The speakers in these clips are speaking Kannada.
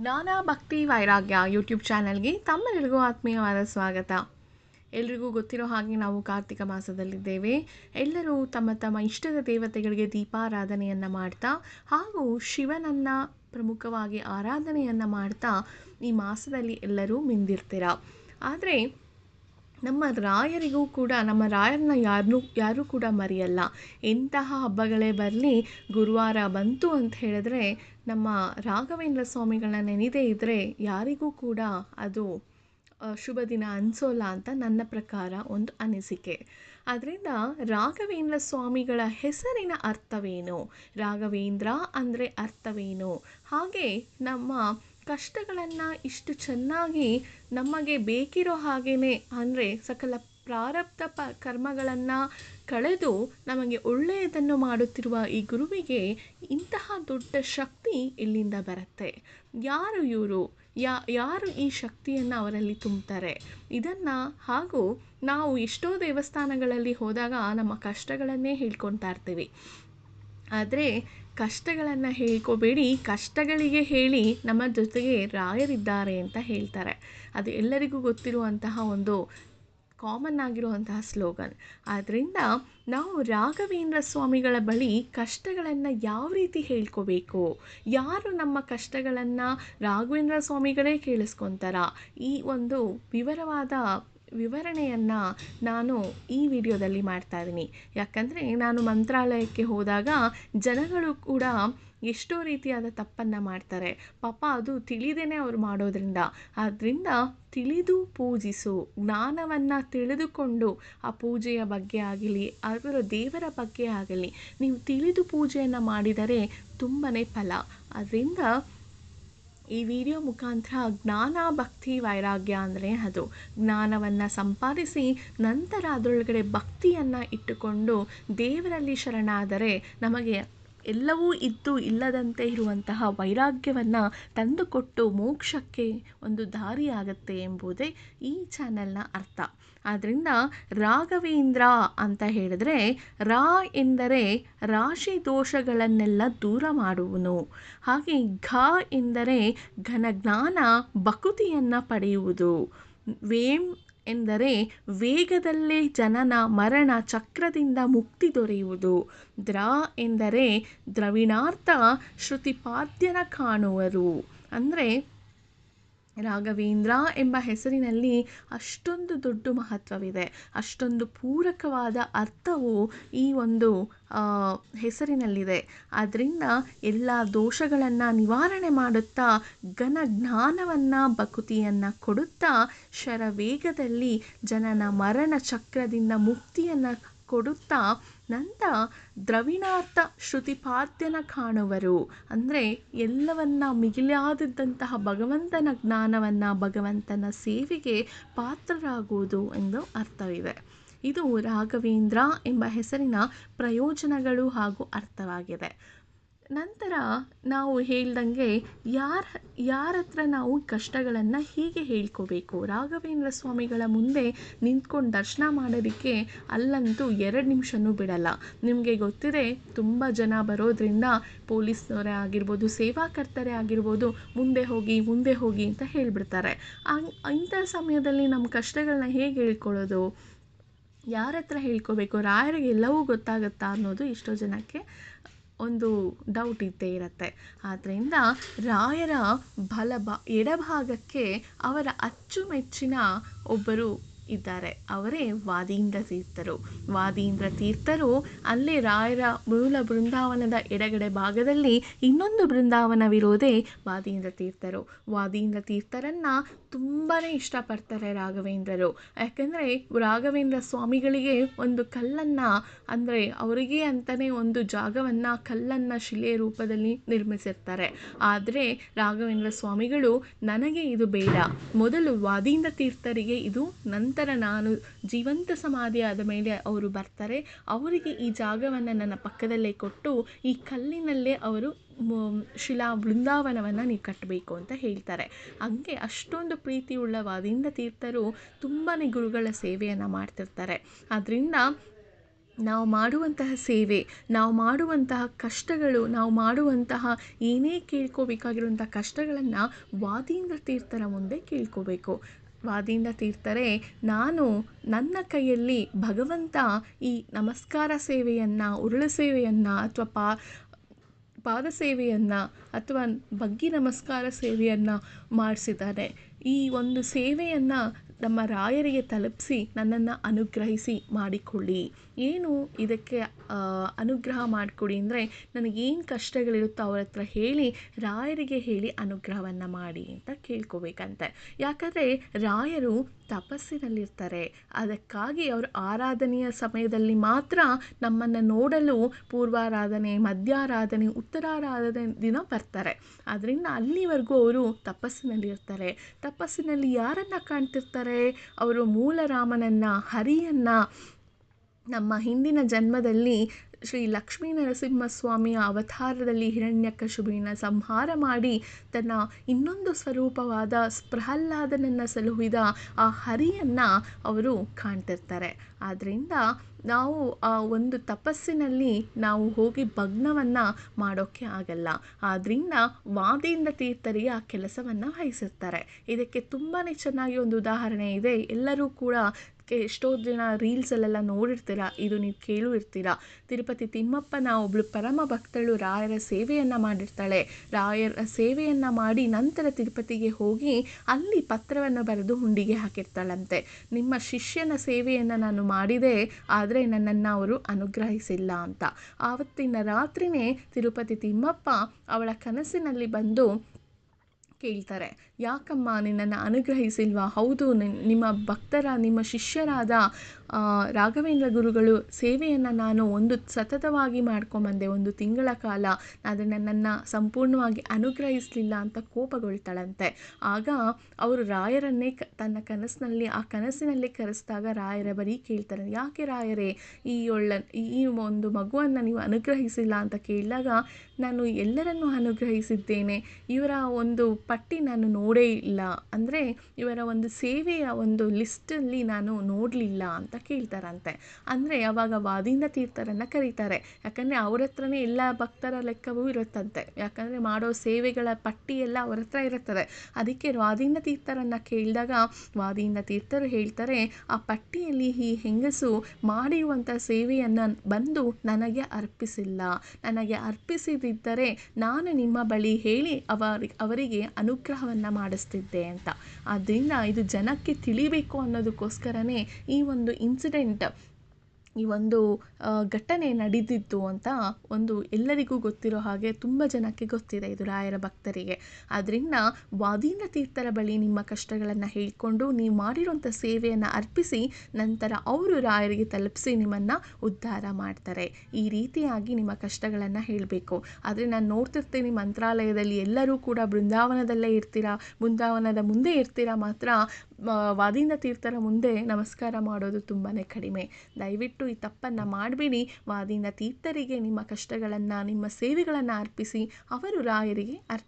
ಜ್ಞಾನ ಭಕ್ತಿ ವೈರಾಗ್ಯ ಯೂಟ್ಯೂಬ್ ಚಾನಲ್ಗೆ ತಮ್ಮೆಲ್ಲರಿಗೂ ಆತ್ಮೀಯವಾದ ಸ್ವಾಗತ. ಎಲ್ರಿಗೂ ಗೊತ್ತಿರೋ ಹಾಗೆ ನಾವು ಕಾರ್ತಿಕ ಮಾಸದಲ್ಲಿದ್ದೇವೆ. ಎಲ್ಲರೂ ತಮ್ಮ ತಮ್ಮ ಇಷ್ಟದ ದೇವತೆಗಳಿಗೆ ದೀಪಾರಾಧನೆಯನ್ನು ಮಾಡ್ತಾ ಹಾಗೂ ಶಿವನನ್ನು ಪ್ರಮುಖವಾಗಿ ಆರಾಧನೆಯನ್ನು ಮಾಡ್ತಾ ಈ ಮಾಸದಲ್ಲಿ ಎಲ್ಲರೂ ಮಿಂದಿರ್ತೀರ. ಆದರೆ ನಮ್ಮ ರಾಯರಿಗೂ ಕೂಡ, ನಮ್ಮ ರಾಯರನ್ನ ಯಾರನ್ನೂ ಯಾರೂ ಕೂಡ ಮರೆಯಲ್ಲ. ಎಂತಹ ಹಬ್ಬಗಳೇ ಬರಲಿ, ಗುರುವಾರ ಬಂತು ಅಂತ ಹೇಳಿದ್ರೆ, ನಮ್ಮ ರಾಘವೇಂದ್ರ ಸ್ವಾಮಿಗಳನ್ನ ನೆನೆದೇ ಇದ್ದರೆ ಯಾರಿಗೂ ಕೂಡ ಅದು ಶುಭ ದಿನ ಅನಿಸೋಲ್ಲ ಅಂತ ನನ್ನ ಪ್ರಕಾರ ಒಂದು ಅನಿಸಿಕೆ. ಅದರಿಂದ ರಾಘವೇಂದ್ರ ಸ್ವಾಮಿಗಳ ಹೆಸರಿನ ಅರ್ಥವೇನು? ರಾಘವೇಂದ್ರ ಅಂದರೆ ಅರ್ಥವೇನು? ಹಾಗೆ ನಮ್ಮ ಕಷ್ಟಗಳನ್ನು ಇಷ್ಟು ಚೆನ್ನಾಗಿ ನಮಗೆ ಬೇಕಿರೋ ಹಾಗೆಯೇ ಅಂದರೆ ಸಕಲ ಪ್ರಾರಬ್ಧ ಪ ಕರ್ಮಗಳನ್ನು ಕಳೆದು ನಮಗೆ ಒಳ್ಳೆಯದನ್ನು ಮಾಡುತ್ತಿರುವ ಈ ಗುರುವಿಗೆ ಇಂತಹ ದೊಡ್ಡ ಶಕ್ತಿ ಎಲ್ಲಿಂದ ಬರುತ್ತೆ. ಯಾರು ಇವರು? ಯಾ, ಯಾರು ಈ ಶಕ್ತಿಯನ್ನು ಅವರಲ್ಲಿ ತುಂಬ್ತಾರೆ? ಇದನ್ನು ಹಾಗೂ ನಾವು ಎಷ್ಟೋ ದೇವಸ್ಥಾನಗಳಲ್ಲಿ ಹೋದಾಗ ನಮ್ಮ ಕಷ್ಟಗಳನ್ನೇ ಹೇಳ್ಕೊತಾ ಇರ್ತೀವಿ. ಆದರೆ ಕಷ್ಟಗಳನ್ನು ಹೇಳ್ಕೋಬೇಡಿ. ಕಷ್ಟಗಳಿಗೆ ಹೇಳಿ ನಮ್ಮ ಜೊತೆಗೆ ರಾಯರಿದ್ದಾರೆ ಅಂತ ಹೇಳ್ತಾರೆ. ಅದು ಎಲ್ಲರಿಗೂ ಗೊತ್ತಿರುವಂತಹ ಒಂದು ಕಾಮನ್ ಆಗಿರುವಂತಹ ಸ್ಲೋಗನ್ ಆದ್ದರಿಂದ ನಾವು ರಾಘವೇಂದ್ರ ಸ್ವಾಮಿಗಳ ಬಳಿ ಕಷ್ಟಗಳನ್ನು ಯಾವ ರೀತಿ ಹೇಳ್ಕೋಬೇಕು? ಯಾರು ನಮ್ಮ ಕಷ್ಟಗಳನ್ನು ರಾಘವೇಂದ್ರ ಸ್ವಾಮಿಗಳೇ ಕೇಳಿಸ್ಕೊತಾರ? ಈ ಒಂದು ವಿವರವಾದ ವಿವರಣೆಯನ್ನು ನಾನು ಈ ವಿಡಿಯೋದಲ್ಲಿ ಮಾಡ್ತಾ ಇದ್ದೀನಿ. ಯಾಕಂದರೆ ನಾನು ಮಂತ್ರಾಲಯಕ್ಕೆ ಹೋದಾಗ ಜನಗಳು ಕೂಡ ಎಷ್ಟೋ ರೀತಿಯಾದ ತಪ್ಪನ್ನು ಮಾಡ್ತಾರೆ. ಪಾಪ ಅದು ತಿಳಿದೇನೆ ಅವರು ಮಾಡೋದ್ರಿಂದ. ಆದ್ದರಿಂದ ತಿಳಿದು ಪೂಜಿಸು, ಜ್ಞಾನವನ್ನು ತಿಳಿದುಕೊಂಡು ಆ ಪೂಜೆಯ ಬಗ್ಗೆ ಆಗಲಿ ಅದರ ದೇವರ ಬಗ್ಗೆ ಆಗಲಿ, ನೀವು ತಿಳಿದು ಪೂಜೆಯನ್ನು ಮಾಡಿದರೆ ತುಂಬಾ ಫಲ. ಅದರಿಂದ ಈ ವಿಡಿಯೋ ಮುಖಾಂತರ ಜ್ಞಾನ, ಭಕ್ತಿ, ವೈರಾಗ್ಯ ಅಂದರೆ ಅದು. ಜ್ಞಾನವನ್ನು ಸಂಪಾದಿಸಿ ನಂತರ ಅದರೊಳಗಡೆ ಭಕ್ತಿಯನ್ನು ಇಟ್ಟುಕೊಂಡು ದೇವರಲ್ಲಿ ಶರಣಾದರೆ ನಮಗೆ ಎಲ್ಲವೂ ಇದ್ದು ಇಲ್ಲದಂತೆ ಇರುವಂತಹ ವೈರಾಗ್ಯವನ್ನು ತಂದುಕೊಟ್ಟು ಮೋಕ್ಷಕ್ಕೆ ಒಂದು ದಾರಿಯಾಗತ್ತೆ ಎಂಬುದೇ ಈ ಚಾನೆಲ್ನ ಅರ್ಥ. ಆದ್ದರಿಂದ ರಾಘವೇಂದ್ರ ಅಂತ ಹೇಳಿದ್ರೆ, ರಾ ಎಂದರೆ ರಾಶಿ ದೋಷಗಳನ್ನೆಲ್ಲ ದೂರ ಮಾಡುವನು. ಹಾಗೆ ಘ ಎಂದರೆ ಘನಜ್ಞಾನ ಬಕುತಿಯನ್ನು ಪಡೆಯುವುದು. ವೇಂ ಎಂದರೆ ವೇಗದಲ್ಲೇ ಜನನ ಮರಣ ಚಕ್ರದಿಂದ ಮುಕ್ತಿ ದೊರೆಯುವುದು. ದ್ರ ಎಂದರೆ ದ್ರವಿಣಾರ್ಥ ಶ್ರುತಿಪಾದ್ಯನ ಕಾಣುವರು. ಅಂದರೆ ರಾಘವೇಂದ್ರ ಎಂಬ ಹೆಸರಿನಲ್ಲಿ ಅಷ್ಟೊಂದು ದೊಡ್ಡ ಮಹತ್ವವಿದೆ. ಅಷ್ಟೊಂದು ಪೂರಕವಾದ ಅರ್ಥವು ಈ ಒಂದು ಹೆಸರಿನಲ್ಲಿದೆ. ಆದ್ದರಿಂದ ಎಲ್ಲ ದೋಷಗಳನ್ನು ನಿವಾರಣೆ ಮಾಡುತ್ತಾ, ಘನ ಜ್ಞಾನವನ್ನು ಬಕುತಿಯನ್ನು ಕೊಡುತ್ತಾ, ಶರವೇಗದಲ್ಲಿ ಜನನ ಮರಣ ಚಕ್ರದಿಂದ ಮುಕ್ತಿಯನ್ನು ಕೊಡುತ್ತಾ ನಂತರ ದ್ರವಿಣಾರ್ಥ ಶ್ರುತಿಪಾದ್ಯನ ಕಾಣುವರು. ಅಂದರೆ ಎಲ್ಲವನ್ನ ಮಿಗಿಲಾದದ್ದಂತಹ ಭಗವಂತನ ಜ್ಞಾನವನ್ನು ಭಗವಂತನ ಸೇವೆಗೆ ಪಾತ್ರರಾಗುವುದು ಎಂದು ಅರ್ಥವಿದೆ. ಇದು ರಾಘವೇಂದ್ರ ಎಂಬ ಹೆಸರಿನ ಪ್ರಯೋಜನಗಳು ಹಾಗೂ ಅರ್ಥವಾಗಿದೆ. ನಂತರ ನಾವು ಹೇಳ್ದಂಗೆ ಯಾರ ಯಾರ ಹತ್ರ ನಾವು ಕಷ್ಟಗಳನ್ನು ಹೀಗೆ ಹೇಳ್ಕೋಬೇಕು? ರಾಘವೇಂದ್ರ ಸ್ವಾಮಿಗಳ ಮುಂದೆ ನಿಂತ್ಕೊಂಡು ದರ್ಶನ ಮಾಡೋದಕ್ಕೆ ಅಲ್ಲಂತೂ ಎರಡು ನಿಮಿಷನೂ ಬಿಡಲ್ಲ. ನಿಮಗೆ ಗೊತ್ತಿದೆ, ತುಂಬ ಜನ ಬರೋದ್ರಿಂದ ಪೊಲೀಸ್ನವರೇ ಆಗಿರ್ಬೋದು, ಸೇವಾಕರ್ತರೇ ಆಗಿರ್ಬೋದು, ಮುಂದೆ ಹೋಗಿ ಮುಂದೆ ಹೋಗಿ ಅಂತ ಹೇಳಿಬಿಡ್ತಾರೆ. ಇಂಥ ಸಮಯದಲ್ಲಿ ನಮ್ಮ ಕಷ್ಟಗಳನ್ನ ಹೇಗೆ ಹೇಳ್ಕೊಳ್ಳೋದು? ಯಾರ ಹತ್ರ ಹೇಳ್ಕೋಬೇಕು? ರಾಯರಿಗೆ ಎಲ್ಲವೂ ಗೊತ್ತಾಗುತ್ತಾ ಅನ್ನೋದು ಎಷ್ಟೋ ಜನಕ್ಕೆ ಒಂದು ಡೌಟ್ ಇದ್ದೇ ಇರುತ್ತೆ. ಆದ್ದರಿಂದ ರಾಯರ ಬಲ ಬ ಎಡಭಾಗಕ್ಕೆ ಅವರ ಅಚ್ಚುಮೆಚ್ಚಿನ ಒಬ್ಬರು ಇದ್ದಾರೆ. ಅವರೇ ವಾದೀಂದ್ರ ತೀರ್ಥರು. ವಾದೀಂದ್ರ ತೀರ್ಥರು ಅಲ್ಲೇ ರಾಯರ ಮೂಲ ಬೃಂದಾವನದ ಎಡಗಡೆ ಭಾಗದಲ್ಲಿ ಇನ್ನೊಂದು ಬೃಂದಾವನವಿರೋದೇ ವಾದೀಂದ್ರ ತೀರ್ಥರು. ವಾದೀಂದ್ರ ತೀರ್ಥರನ್ನು ತುಂಬಾ ಇಷ್ಟಪಡ್ತಾರೆ ರಾಘವೇಂದ್ರರು. ಯಾಕೆಂದರೆ ರಾಘವೇಂದ್ರ ಸ್ವಾಮಿಗಳಿಗೆ ಒಂದು ಕಲ್ಲನ್ನು, ಅಂದರೆ ಅವರಿಗೆ ಅಂತಲೇ ಒಂದು ಜಾಗವನ್ನು ಕಲ್ಲನ್ನು ಶಿಲೆಯ ರೂಪದಲ್ಲಿ ನಿರ್ಮಿಸಿರ್ತಾರೆ. ಆದರೆ ರಾಘವೇಂದ್ರ ಸ್ವಾಮಿಗಳು, ನನಗೆ ಇದು ಬೇಡ. ಮೊದಲು ವಾದೀಂದ್ರ ತೀರ್ಥರಿಗೆ ಇದು ನಂತರ ನಾನು ಜೀವಂತ ಸಮಾಧಿ ಆದ ಮೇಲೆ ಅವರು ಬರ್ತಾರೆ. ಅವರಿಗೆ ಈ ಜಾಗವನ್ನು ನನ್ನ ಪಕ್ಕದಲ್ಲೇ ಕೊಟ್ಟು ಈ ಕಲ್ಲಿನಲ್ಲೇ ಅವರು ಶಿಲಾ ಬೃಂದಾವನವನ್ನು ನೀವು ಕಟ್ಟಬೇಕು ಅಂತ ಹೇಳ್ತಾರೆ. ಹಂಗೆ ಅಷ್ಟೊಂದು ಪ್ರೀತಿಯುಳ್ಳ ವಾದಿಂದ ತೀರ್ಥರು ತುಂಬಾ ಗುರುಗಳ ಸೇವೆಯನ್ನು ಮಾಡ್ತಿರ್ತಾರೆ. ಆದ್ದರಿಂದ ನಾವು ಮಾಡುವಂತಹ ಸೇವೆ, ನಾವು ಮಾಡುವಂತಹ ಕಷ್ಟಗಳು, ನಾವು ಮಾಡುವಂತಹ ಏನೇ ಕೇಳ್ಕೋಬೇಕಾಗಿರುವಂಥ ಕಷ್ಟಗಳನ್ನು ವಾದೀಂದ್ರ ತೀರ್ಥರ ಮುಂದೆ ಕೇಳ್ಕೋಬೇಕು. ವಾದೀಂದ್ರ ತೀರ್ತಾರೆ, ನಾನು ನನ್ನ ಕೈಯಲ್ಲಿ ಭಗವಂತ ಈ ನಮಸ್ಕಾರ ಸೇವೆಯನ್ನು, ಉರುಳು ಸೇವೆಯನ್ನು ಅಥವಾ ಪಾ, ಪಾದ ಸೇವೆಯನ್ನು ಅಥವಾ ಬಗ್ಗಿ ನಮಸ್ಕಾರ ಸೇವೆಯನ್ನು ಮಾಡಿಸಿದ್ದಾರೆ. ಈ ಒಂದು ಸೇವೆಯನ್ನು ನಮ್ಮ ರಾಯರಿಗೆ ತಲುಪಿಸಿ, ನನ್ನನ್ನು ಅನುಗ್ರಹಿಸಿ ಮಾಡಿಕೊಳ್ಳಿ. ಏನು ಇದಕ್ಕೆ ಅನುಗ್ರಹ ಮಾಡಿಕೊಡಿ ಅಂದರೆ ನನಗೇನು ಕಷ್ಟಗಳಿರುತ್ತೋ ಅವ್ರ ಹತ್ರ ಹೇಳಿ, ರಾಯರಿಗೆ ಹೇಳಿ ಅನುಗ್ರಹವನ್ನು ಮಾಡಿ ಅಂತ ಕೇಳ್ಕೋಬೇಕಂತೆ. ಯಾಕಂದರೆ ರಾಯರು ತಪಸ್ಸಿನಲ್ಲಿರ್ತಾರೆ. ಅದಕ್ಕಾಗಿ ಅವರು ಆರಾಧನೆಯ ಸಮಯದಲ್ಲಿ ಮಾತ್ರ ನಮ್ಮನ್ನು ನೋಡಲು ಪೂರ್ವಾರಾಧನೆ, ಮಧ್ಯಾರಾಧನೆ, ಉತ್ತರಾರಾಧನೆ ದಿನ ಬರ್ತಾರೆ. ಆದ್ದರಿಂದ ಅಲ್ಲಿವರೆಗೂ ಅವರು ತಪಸ್ಸಿನಲ್ಲಿರ್ತಾರೆ. ತಪಸ್ಸಿನಲ್ಲಿ ಯಾರನ್ನು ಕಾಣ್ತಿರ್ತಾರೆ? ಅವರು ಮೂಲ ರಾಮನನ್ನು, ಹರಿಯನ್ನು ನಮ್ಮ ಹಿಂದಿನ ಜನ್ಮದಲ್ಲಿ ಶ್ರೀ ಲಕ್ಷ್ಮೀ ನರಸಿಂಹಸ್ವಾಮಿಯ ಅವತಾರದಲ್ಲಿ ಹಿರಣ್ಯಕಶಿಪುವಿನ ಸಂಹಾರ ಮಾಡಿ ತನ್ನ ಇನ್ನೊಂದು ಸ್ವರೂಪವಾದ ಪ್ರಹ್ಲಾದನನ್ನು ಸಲುಹಿದ ಆ ಹರಿಯನ್ನು ಅವರು ಕಾಣ್ತಿರ್ತಾರೆ. ಆದ್ದರಿಂದ ನಾವು ಆ ಒಂದು ತಪಸ್ಸಿನಲ್ಲಿ ನಾವು ಹೋಗಿ ಭಗ್ನವನ್ನು ಮಾಡೋಕ್ಕೆ ಆಗಲ್ಲ. ಆದ್ದರಿಂದ ವಾದಿಯಿಂದ ತೀರ್ಥರಿಗೆ ಆ ಕೆಲಸವನ್ನು ವಹಿಸಿರ್ತಾರೆ. ಇದಕ್ಕೆ ತುಂಬಾ ಚೆನ್ನಾಗಿ ಒಂದು ಉದಾಹರಣೆ ಇದೆ. ಎಲ್ಲರೂ ಕೂಡ ಎಷ್ಟೋ ಜನ ರೀಲ್ಸಲ್ಲೆಲ್ಲ ನೋಡಿರ್ತೀರ? ಇದು ನೀವು ಕೇಳು ಇರ್ತೀರ ತಿರುಪತಿ ತಿಮ್ಮಪ್ಪನ ಒಬ್ಬಳು ಪರಮ ಭಕ್ತಳು ರಾಯರ ಸೇವೆಯನ್ನು ಮಾಡಿರ್ತಾಳೆ. ರಾಯರ ಸೇವೆಯನ್ನು ಮಾಡಿ ನಂತರ ತಿರುಪತಿಗೆ ಹೋಗಿ ಅಲ್ಲಿ ಪತ್ರವನ್ನು ಬರೆದು ಹುಂಡಿಗೆ ಹಾಕಿರ್ತಾಳಂತೆ. ನಿಮ್ಮ ಶಿಷ್ಯನ ಸೇವೆಯನ್ನು ನಾನು ಮಾಡಿದೆ, ಆದರೆ ನನ್ನನ್ನು ಅವರು ಅನುಗ್ರಹಿಸಿಲ್ಲ ಅಂತ. ಆವತ್ತಿನ ರಾತ್ರಿಯೇ ತಿರುಪತಿ ತಿಮ್ಮಪ್ಪ ಅವಳ ಕನಸಿನಲ್ಲಿ ಬಂದು ಕೇಳ್ತಾರೆ. ಯಾಕಮ್ಮ ನಿನ್ನನ್ನು ಅನುಗ್ರಹಿಸಿಲ್ವಾ? ಹೌದು ನಿಮ್ಮ ಭಕ್ತರ ನಿಮ್ಮ ಶಿಷ್ಯರಾದ ರಾಘವೇಂದ್ರ ಗುರುಗಳು ಸೇವೆಯನ್ನು ನಾನು ಒಂದು ಸತತವಾಗಿ ಮಾಡ್ಕೊಂಬಂದೆ, ಒಂದು ತಿಂಗಳ ಕಾಲ ಆದರೆ ನನ್ನನ್ನು ಸಂಪೂರ್ಣವಾಗಿ ಅನುಗ್ರಹಿಸಲಿಲ್ಲ ಅಂತ ಕೋಪಗೊಳ್ತಾಳಂತೆ. ಆಗ ಅವರು ರಾಯರನ್ನೇ ಕ, ತನ್ನ ಕನಸಿನಲ್ಲಿ, ಆ ಕನಸಿನಲ್ಲಿ ಕರೆಸಿದಾಗ ರಾಯರ ಬರೀ ಕೇಳ್ತಾರೆ ಯಾಕೆ ರಾಯರೇ, ಈ ಒಳ್ಳ, ಈ ಒಂದು ಮಗುವನ್ನು ನೀವು ಅನುಗ್ರಹಿಸಿಲ್ಲ? ಅಂತ ಕೇಳಿದಾಗ, ನಾನು ಎಲ್ಲರನ್ನೂ ಅನುಗ್ರಹಿಸಿದ್ದೇನೆ. ಇವರ ಒಂದು ಪಟ್ಟಿ ನಾನು ನೋಡೇ ಇಲ್ಲ. ಅಂದರೆ ಇವರ ಒಂದು ಸೇವೆಯ ಒಂದು ಲಿಸ್ಟಲ್ಲಿ ನಾನು ನೋಡಲಿಲ್ಲ ಅಂತ ಕೇಳ್ತಾರಂತೆ ಅಂದರೆ ಯಾವಾಗ ವಾದಿಂದ ತೀರ್ಥರನ್ನು ಕರೀತಾರೆ. ಯಾಕಂದರೆ ಅವ್ರ ಹತ್ರನೇ ಎಲ್ಲ ಭಕ್ತರ ಲೆಕ್ಕವೂ ಇರುತ್ತಂತೆ. ಯಾಕಂದರೆ ಮಾಡೋ ಸೇವೆಗಳ ಪಟ್ಟಿ ಎಲ್ಲ ಅವ್ರ ಹತ್ರ ಇರುತ್ತದೆ. ಅದಕ್ಕೆ ವಾದಿಂದ ತೀರ್ಥರನ್ನು ಕೇಳಿದಾಗ ವಾದಿಯಿಂದ ತೀರ್ಥರು ಹೇಳ್ತಾರೆ, ಆ ಪಟ್ಟಿಯಲ್ಲಿ ಈ ಹೆಂಗಸು ಮಾಡಿರುವಂಥ ಸೇವೆಯನ್ನು ಬಂದು ನನಗೆ ಅರ್ಪಿಸಿಲ್ಲ. ನನಗೆ ಅರ್ಪಿಸಿದಿದ್ದರೆ ನಾನು ನಿಮ್ಮ ಬಳಿ ಹೇಳಿ ಅವರಿ, ಅವರಿಗೆ ಅನುಗ್ರಹವನ್ನು ಮಾಡಿಸ್ತಿದ್ದೆ ಅಂತ. ಆದ್ದರಿಂದ ಇದು ಜನಕ್ಕೆ ತಿಳಿಬೇಕು ಅನ್ನೋದಕ್ಕೋಸ್ಕರನೇ ಈ ಒಂದು incident. ಈ ಒಂದು ಘಟನೆ ನಡೆದಿತ್ತು ಅಂತ ಒಂದು ಎಲ್ಲರಿಗೂ ಗೊತ್ತಿರೋ ಹಾಗೆ ತುಂಬ ಜನಕ್ಕೆ ಗೊತ್ತಿದೆ ಇದು ರಾಯರ ಭಕ್ತರಿಗೆ. ಆದ್ದರಿಂದ ವಾದೀಂದ್ರ ತೀರ್ಥರ ಬಳಿ ನಿಮ್ಮ ಕಷ್ಟಗಳನ್ನು ಹೇಳಿಕೊಂಡು ನೀವು ಮಾಡಿರುವಂಥ ಸೇವೆಯನ್ನು ಅರ್ಪಿಸಿ ನಂತರ ಅವರು ರಾಯರಿಗೆ ತಲುಪಿಸಿ ನಿಮ್ಮನ್ನು ಉದ್ಧಾರ ಮಾಡ್ತಾರೆ. ಈ ರೀತಿಯಾಗಿ ನಿಮ್ಮ ಕಷ್ಟಗಳನ್ನು ಹೇಳಬೇಕು. ಆದರೆ ನಾನು ನೋಡ್ತಿರ್ತೀನಿ ಮಂತ್ರಾಲಯದಲ್ಲಿ ಎಲ್ಲರೂ ಕೂಡ ಬೃಂದಾವನದಲ್ಲೇ ಇರ್ತೀರಾ, ಬೃಂದಾವನದ ಮುಂದೆ ಇರ್ತೀರಾ ಮಾತ್ರ ವಾದೀಂದ್ರ ತೀರ್ಥರ ಮುಂದೆ ನಮಸ್ಕಾರ ಮಾಡೋದು ತುಂಬಾ ಕಡಿಮೆ. ದಯವಿಟ್ಟು ಈ ತಪ್ಪನ್ನು ಮಾಡಬೇಡಿ. ವಾದಿನ ತೀರ್ಥರಿಗೆ ನಿಮ್ಮ ಕಷ್ಟಗಳನ್ನು, ನಿಮ್ಮ ಸೇವೆಗಳನ್ನು ಅರ್ಪಿಸಿ, ಅವರು ರಾಯರಿಗೆ ಅರ್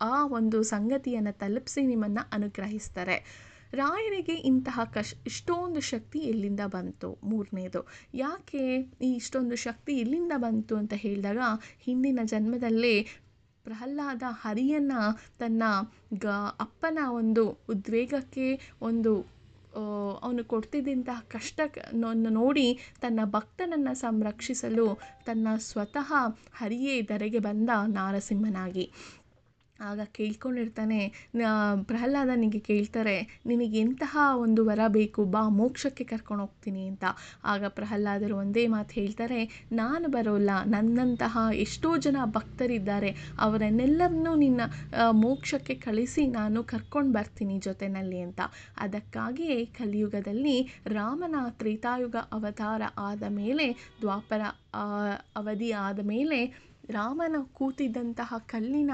ಆ ಒಂದು ಸಂಗತಿಯನ್ನು ತಲುಪಿಸಿ ನಿಮ್ಮನ್ನು ಅನುಗ್ರಹಿಸ್ತಾರೆ. ರಾಯರಿಗೆ ಇಂತಹ ಕಶ್, ಇಷ್ಟೊಂದು ಶಕ್ತಿ ಎಲ್ಲಿಂದ ಬಂತು? ಮೂರನೇದು. ಯಾಕೆ ಈ ಇಷ್ಟೊಂದು ಶಕ್ತಿ ಎಲ್ಲಿಂದ ಬಂತು ಅಂತ ಹೇಳಿದಾಗ, ಹಿಂದಿನ ಜನ್ಮದಲ್ಲೇ ಪ್ರಹ್ಲಾದ ಹರಿಯನ್ನು ತನ್ನ ಗ, ಅಪ್ಪನ ಒಂದು ಉದ್ವೇಗಕ್ಕೆ, ಒಂದು ಅವನು ಕೊಡ್ತಿದ್ದಂತಹ ಕಷ್ಟ ನೋಡಿ ತನ್ನ ಭಕ್ತನನ್ನು ಸಂರಕ್ಷಿಸಲು ತನ್ನ ಸ್ವತಃ ಹರಿಯೇ ಧರೆಗೆ ಬಂದ ನಾರಸಿಂಹನಾಗಿ. ಆಗ ಕೇಳ್ಕೊಂಡಿರ್ತಾನೆ ಪ್ರಹ್ಲಾದನಿಗೆ ಕೇಳ್ತಾರೆ, ನಿನಗೆ ಎಂತಹ ಒಂದು ವರ ಬೇಕು, ಬಾ ಮೋಕ್ಷಕ್ಕೆ ಕರ್ಕೊಂಡು ಹೋಗ್ತೀನಿ ಅಂತ. ಆಗ ಪ್ರಹ್ಲಾದರು ಒಂದೇ ಮಾತು ಹೇಳ್ತಾರೆ, ನಾನು ಬರೋಲ್ಲ, ನನ್ನಂತಹ ಎಷ್ಟೋ ಜನ ಭಕ್ತರಿದ್ದಾರೆ, ಅವರನ್ನೆಲ್ಲರನ್ನೂ ನಿನ್ನ ಮೋಕ್ಷಕ್ಕೆ ಕಳಿಸಿ ನಾನು ಕರ್ಕೊಂಡು ಬರ್ತೀನಿ ಜೊತೆಯಲ್ಲಿ ಅಂತ. ಅದಕ್ಕಾಗಿಯೇ ಕಲಿಯುಗದಲ್ಲಿ ರಾಮನ ತ್ರೇತಾಯುಗ ಅವತಾರ ಆದ ಮೇಲೆ, ದ್ವಾಪರ ಅವಧಿ ಆದ ಮೇಲೆ ರಾಮನ ಕೂತಿದ್ದಂತಹ ಕಲ್ಲಿನ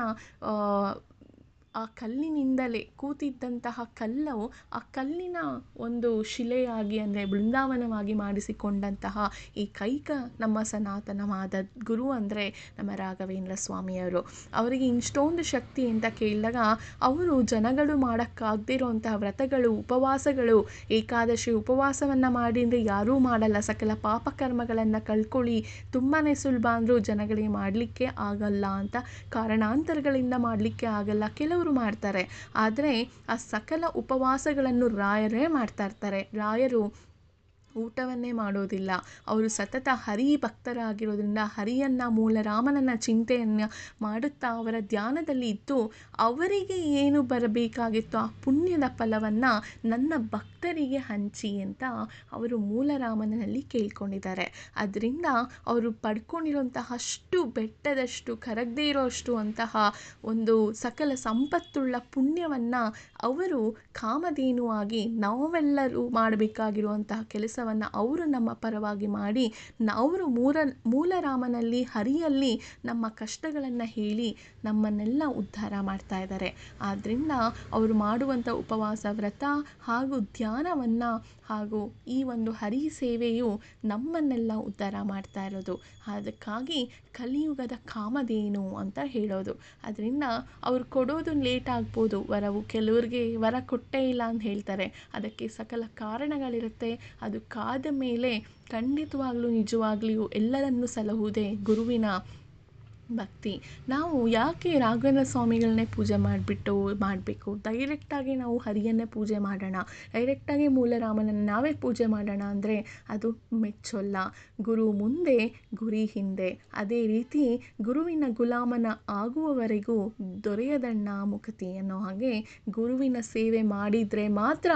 ಆ ಕಲ್ಲಿನಿಂದಲೇ ಕೂತಿದ್ದಂತಹ ಕಲ್ಲು ಆ ಕಲ್ಲಿನ ಒಂದು ಶಿಲೆಯಾಗಿ ಅಂದರೆ ಬೃಂದಾವನವಾಗಿ ಮಾಡಿಸಿಕೊಂಡಂತಹ ಈ ಕೈಕ ನಮ್ಮ ಸನಾತನವಾದ ಗುರು ಅಂದರೆ ನಮ್ಮ ರಾಘವೇಂದ್ರ ಸ್ವಾಮಿಯವರು. ಅವರಿಗೆ ಇಷ್ಟೊಂದು ಶಕ್ತಿ ಅಂತ ಕೇಳಿದಾಗ ಅವರು ಜನಗಳು ಮಾಡೋಕ್ಕಾಗದಿರೋಂತಹ ವ್ರತಗಳು, ಉಪವಾಸಗಳು, ಏಕಾದಶಿ ಉಪವಾಸವನ್ನು ಮಾಡಿ ಅಂದರೆ ಯಾರೂ ಮಾಡಲ್ಲ. ಸಕಲ ಪಾಪಕರ್ಮಗಳನ್ನು ಕಳ್ಕೊಳ್ಳಿ. ತುಂಬಾ ಸುಲಭ ಅಂದರೂ ಜನಗಳಿಗೆ ಮಾಡಲಿಕ್ಕೆ ಆಗಲ್ಲ ಅಂತ ಕಾರಣಾಂತರಗಳಿಂದ ಮಾಡಲಿಕ್ಕೆ ಆಗಲ್ಲ. ಕೆಲವರು ಮಾಡ್ತಾರೆ. ಆದರೆ ಆ ಸಕಲ ಉಪವಾಸಗಳನ್ನು ರಾಯರೇ ಮಾಡ್ತಾ ಇರ್ತಾರೆ. ರಾಯರು ಊಟವನ್ನೇ ಮಾಡೋದಿಲ್ಲ. ಅವರು ಸತತ ಹರಿ ಭಕ್ತರಾಗಿರೋದ್ರಿಂದ, ಹರಿಯನ್ನು, ಮೂಲ ರಾಮನನ್ನ ಚಿಂತೆಯನ್ನು ಮಾಡುತ್ತಾ ಅವರ ಧ್ಯಾನದಲ್ಲಿ ಇದ್ದು, ಅವರಿಗೆ ಏನು ಬರಬೇಕಾಗಿತ್ತು ಆ ಪುಣ್ಯದ ಫಲವನ್ನು ನನ್ನ ಭಕ್ತರಿಗೆ ಹಂಚಿ ಅಂತ ಅವರು ಮೂಲ ರಾಮನಲ್ಲಿ ಕೇಳ್ಕೊಂಡಿದ್ದಾರೆ. ಅದರಿಂದ ಅವರು ಪಡ್ಕೊಂಡಿರೋಂತಹ ಅಷ್ಟು ಬೆಟ್ಟದಷ್ಟು, ಕರಗದೇ ಇರೋಷ್ಟು ಅಂತಹ ಒಂದು ಸಕಲ ಸಂಪತ್ತುಳ್ಳ ಪುಣ್ಯವನ್ನು ಅವರು ಕಾಮಧೇನುವಾಗಿ ನಾವೆಲ್ಲರೂ ಮಾಡಬೇಕಾಗಿರುವಂತಹ ಕೆಲಸವನ್ನು ಅವರು ನಮ್ಮ ಪರವಾಗಿ ಮಾಡಿ, ಅವರು ಮೂಲ ಮೂಲರಾಮನಲ್ಲಿ ಹರಿಯಲ್ಲಿ ನಮ್ಮ ಕಷ್ಟಗಳನ್ನು ಹೇಳಿ ನಮ್ಮನ್ನೆಲ್ಲ ಉದ್ಧಾರ ಮಾಡ್ತಾ ಇದ್ದಾರೆ. ಆದ್ದರಿಂದ ಅವರು ಮಾಡುವಂಥ ಉಪವಾಸ, ವ್ರತ ಹಾಗೂ ಧ್ಯಾನವನ್ನು ಹಾಗೂ ಈ ಒಂದು ಹರಿ ಸೇವೆಯು ನಮ್ಮನ್ನೆಲ್ಲ ಉದ್ಧಾರ ಮಾಡ್ತಾ ಇರೋದು. ಅದಕ್ಕಾಗಿ ಕಲಿಯುಗದ ಕಾಮದೇನು ಅಂತ ಹೇಳೋದು. ಅದರಿಂದ ಅವ್ರು ಕೊಡೋದು ಲೇಟ್ ಆಗ್ಬೋದು. ವರವು ಕೆಲವ್ರಿಗೆ ವರ ಕೊಟ್ಟೇ ಇಲ್ಲ ಅಂತ ಹೇಳ್ತಾರೆ. ಅದಕ್ಕೆ ಸಕಲ ಕಾರಣಗಳಿರುತ್ತೆ. ಅದು ಕಾದ ಮೇಲೆ ಖಂಡಿತವಾಗ್ಲೂ ನಿಜವಾಗ್ಲಿಯೂ ಎಲ್ಲರನ್ನೂ ಸಲಹುವುದೇ ಗುರುವಿನ ಭಕ್ತಿ. ನಾವು ಯಾಕೆ ರಾಘವೇಂದ್ರ ಸ್ವಾಮಿಗಳನ್ನೇ ಪೂಜೆ ಮಾಡಿಬಿಟ್ಟು, ಮಾಡಬೇಕು? ಡೈರೆಕ್ಟಾಗಿ ನಾವು ಹರಿಯನ್ನೇ ಪೂಜೆ ಮಾಡೋಣ. ಡೈರೆಕ್ಟಾಗಿ ಮೂಲರಾಮನನ್ನು ನಾವೇ ಪೂಜೆ ಮಾಡೋಣ ಅಂದರೆ ಅದು ಮೆಚ್ಚೊಲ್ಲ. ಗುರು ಮುಂದೆ, ಗುರಿ ಹಿಂದೆ. ಅದೇ ರೀತಿ ಗುರುವಿನ ಗುಲಾಮನ ಆಗುವವರೆಗೂ ದೊರೆಯದಣ್ಣ ಮುಖತಿ ಅನ್ನೋ ಹಾಗೆ ಗುರುವಿನ ಸೇವೆ ಮಾಡಿದರೆ ಮಾತ್ರ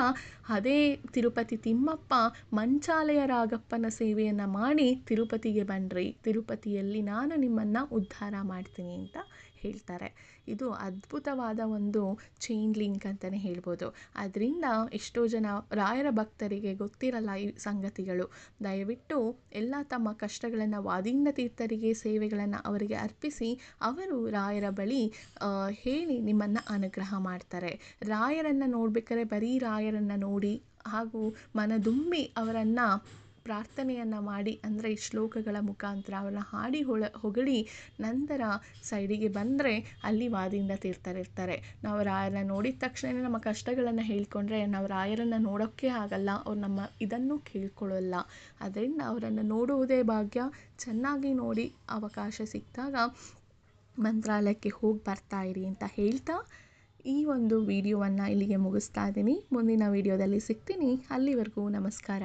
ಅದೇ ತಿರುಪತಿ ತಿಮ್ಮಪ್ಪ ಮಂಚಾಲಯ ರಾಗಪ್ಪನ ಸೇವೆಯನ್ನು ಮಾಡಿ ತಿರುಪತಿಗೆ ಬನ್ನಿರಿ ತಿರುಪತಿಯಲ್ಲಿ ನಾನು ನಿಮ್ಮನ್ನು ಉದ್ಧಾರ ಮಾಡ್ತೀನಿ ಅಂತ ಹೇಳ್ತಾರೆ. ಇದು ಅದ್ಭುತವಾದ ಒಂದು ಚೈನ್ ಲಿಂಕ್ ಅಂತಲೇ ಹೇಳ್ಬೋದು. ಅದರಿಂದ ಎಷ್ಟೋ ಜನ ರಾಯರ ಭಕ್ತರಿಗೆ ಗೊತ್ತಿರಲ್ಲ ಈ ಸಂಗತಿಗಳು. ದಯವಿಟ್ಟು ಎಲ್ಲ ತಮ್ಮ ಕಷ್ಟಗಳನ್ನು ವಾದಿಂದ ತೀರ್ಥರಿಗೆ ಸೇವೆಗಳನ್ನು ಅವರಿಗೆ ಅರ್ಪಿಸಿ ಅವರು ರಾಯರ ಬಳಿ ಹೇಳಿ ನಿಮ್ಮನ್ನು ಅನುಗ್ರಹ ಮಾಡ್ತಾರೆ. ರಾಯರನ್ನು ನೋಡ್ಬೇಕಾದ್ರೆ ಬರೀ ರಾಯರನ್ನು ನೋಡಿ ಹಾಗೂ ಮನದುಂಬಿ ಅವರನ್ನು ಪ್ರಾರ್ಥನೆಯನ್ನು ಮಾಡಿ, ಅಂದರೆ ಶ್ಲೋಕಗಳ ಮುಖಾಂತರ ಅವರನ್ನ ಹಾಡಿ ಹೊಳ, ಹೊಗಳಿ ನಂತರ ಸೈಡಿಗೆ ಬಂದರೆ ಅಲ್ಲಿ ವಾದಿಯಿಂದ ತೀರ್ಥರಿರ್ತಾರೆ. ನಾವು ರಾಯರನ್ನ ನೋಡಿದ ತಕ್ಷಣವೇ ನಮ್ಮ ಕಷ್ಟಗಳನ್ನು ಹೇಳಿಕೊಂಡ್ರೆ ನಾವು ರಾಯರನ್ನು ನೋಡೋಕ್ಕೆ ಆಗಲ್ಲ, ಅವ್ರು ನಮ್ಮ ಇದನ್ನು ಕೇಳ್ಕೊಳ್ಳಲ್ಲ. ಅದರಿಂದ ಅವರನ್ನು ನೋಡುವುದೇ ಭಾಗ್ಯ. ಚೆನ್ನಾಗಿ ನೋಡಿ ಅವಕಾಶ ಸಿಕ್ಕಿದಾಗ ಮಂತ್ರಾಲಯಕ್ಕೆ ಹೋಗಿ ಬರ್ತಾ ಇರಿ ಅಂತ ಹೇಳ್ತಾ ಈ ಒಂದು ವಿಡಿಯೋವನ್ನು ಇಲ್ಲಿಗೆ ಮುಗಿಸ್ತಾ ಇದ್ದೀನಿ. ಮುಂದಿನ ವಿಡಿಯೋದಲ್ಲಿ ಸಿಗ್ತೀನಿ. ಅಲ್ಲಿವರೆಗೂ ನಮಸ್ಕಾರ.